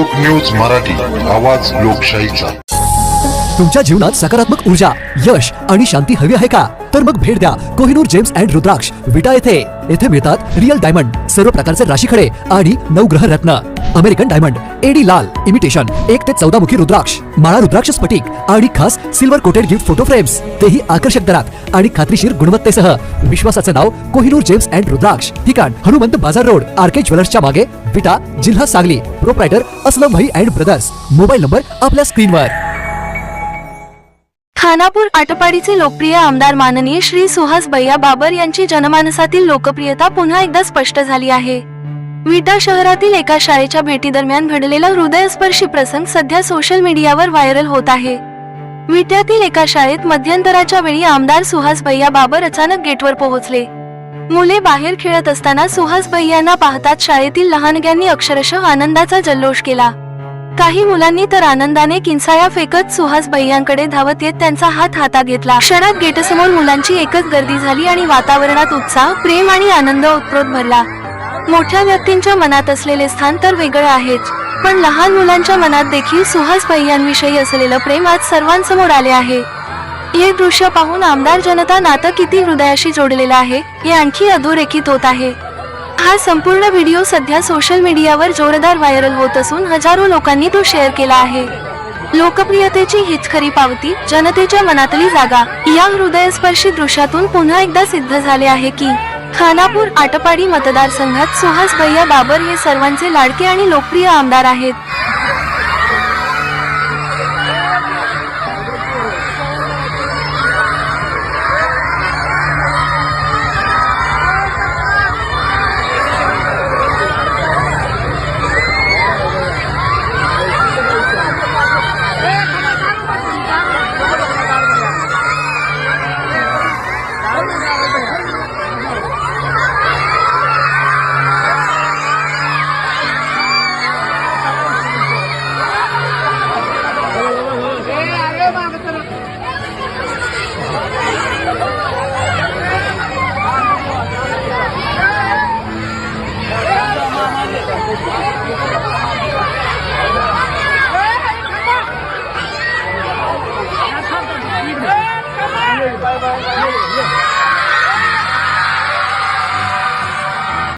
लोक न्यूज मराठी आवाज लोकशाहीचा. तुमच्या जीवनात सकारात्मक ऊर्जा यश आणि शांती हवी आहे का? तर मग भेट द्या कोहिनूर जेम्स अँड रुद्राक्ष. विटा येथे. येथे मिळतात रिअल डायमंड सर्व प्रकारचे राशीखडे आणि नवग्रह रत्न. अमेरिकन डायमंड एडी लाल इमिटेशन एक ते चौदा मुखी रुद्राक्ष. माळा रुद्राक्ष स्फटिक आणि खास silver coated gift photo frames. तेही आकर्षक दरात आणि खात्रीशीर गुणवत्तेसह. विश्वासाचे नाव कोहिनूर जेम्स अँड रुद्राक्ष. ठिकाण हनुमंत बाजार रोड आरके ज्वेलर्सच्या मागे. विटा जिल्हा सांगली. प्रोप्रायटर असलम भाई अँड ब्रदर्स मोबाईल नंबर आपल्या स्क्रीनवर खानापूर आटपाडीचे लोकप्रिय आमदार माननीय श्री सुहास भैया बाबर यांची जनमानसातील लोकप्रियता पुन्हा एकदा स्पष्ट झाली आहे. विटा शहरातील एका शाळेच्या भेटीदरम्यान घडलेला हृदयस्पर्शी प्रसंग सध्या सोशल मीडियावर व्हायरल होत आहे. विट्यातील एका शाळेत मध्यंतराच्या वेळी आमदार सुहास भैया बाबर अचानक गेटवर पोहोचले. मुले बाहेर खेळत असताना सुहास भैयांना पाहताच शाळेतील लहानग्यांनी अक्षरशः आनंदाचा जल्लोष केला. काही मुलांनी तर आनंदाने किंचाळ्या फेकत सुहास भैयांकडे धावत येत त्यांचा हात हातात घेतला. क्षणात गेटसमोर मुलांची एकच गर्दी झाली आणि वातावरणात उत्साह प्रेम आणि आनंद उत्प्रोत भरला. मोठ्या व्यक्तींच्या मनात असलेले स्थान तर वेगळं आहेच पण लहान मुलांच्या मनात देखील सुहास भैयांविषयी असलेलं प्रेम आज सर्वांसमोर आले आहे. हे दृश्य पाहून आमदार जनता नातं किती हृदयाशी जोडलेलं आहे हे आणखी अधोरेखित होत आहे. हा संपूर्ण व्हिडिओ सध्या सोशल मीडियावर जोरदार व्हायरल होत असून हजारो लोकांनी तो शेअर केला आहे. लोकप्रियतेची हीच खरी पावती जनतेच्या मनातली जागा या हृदयस्पर्शी दृश्यातून पुन्हा एकदा सिद्ध झाले आहे की खानापूर आटपाडी मतदारसंघात सुहास भैया बाबर हे सर्वांचे लाडके आणि लोकप्रिय आमदार आहेत.